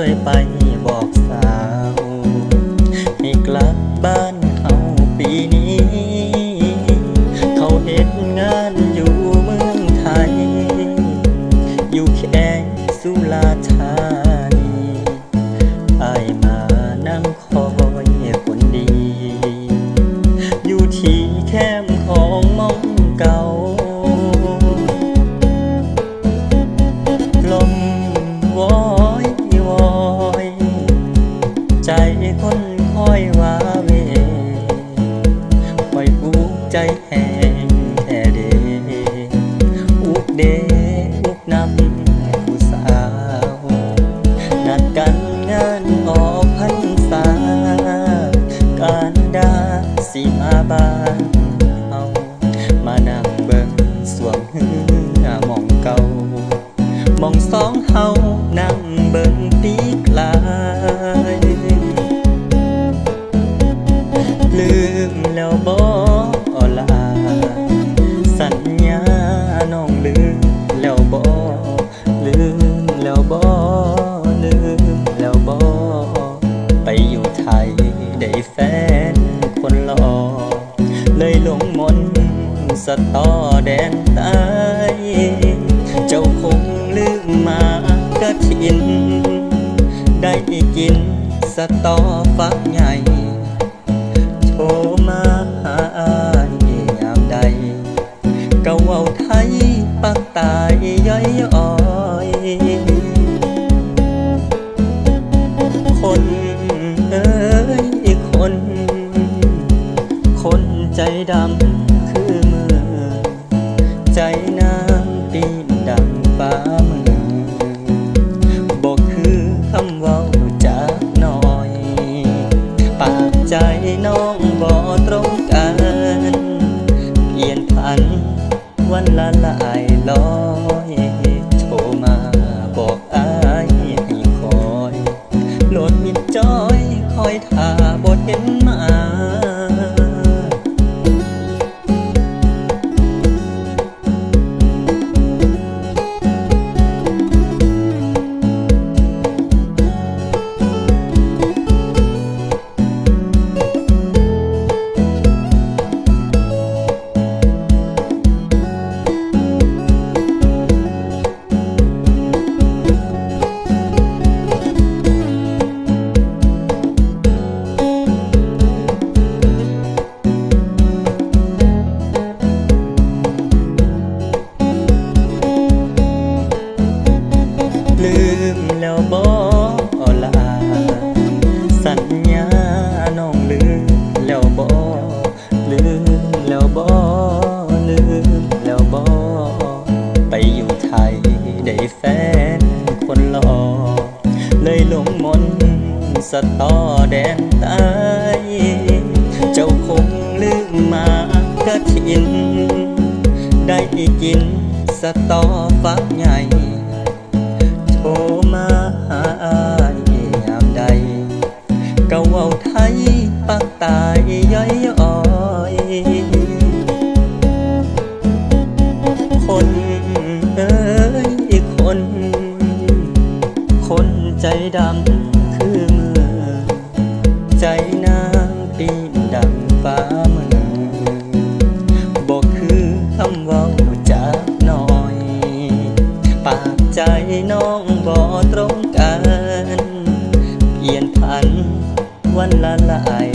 วยไป อุก สะตอแดนใต้เจ้าคงลืมมากระถิน ได้กินสะตอฟักใหญ่ กันเปลี่ยนพันวันละหลายร้อยโทรมาบอกอายให้คอยโหลดมิดจอยคอยท่าบทเห็น เลยลงมนสตอแดนใต้เจ้าคงลืมมากระถิน ได้กินสตอฟักใหญ่โทรมาหาอายยามใดก็เว้าไทยปักตายย้อย ใจดำคือมือใจนางปีนดังฟ้ามือบอกคือคำเว้าจากน้อย ปากใจน้องบ่ตรงกันเปลี่ยนพันวันละหลาย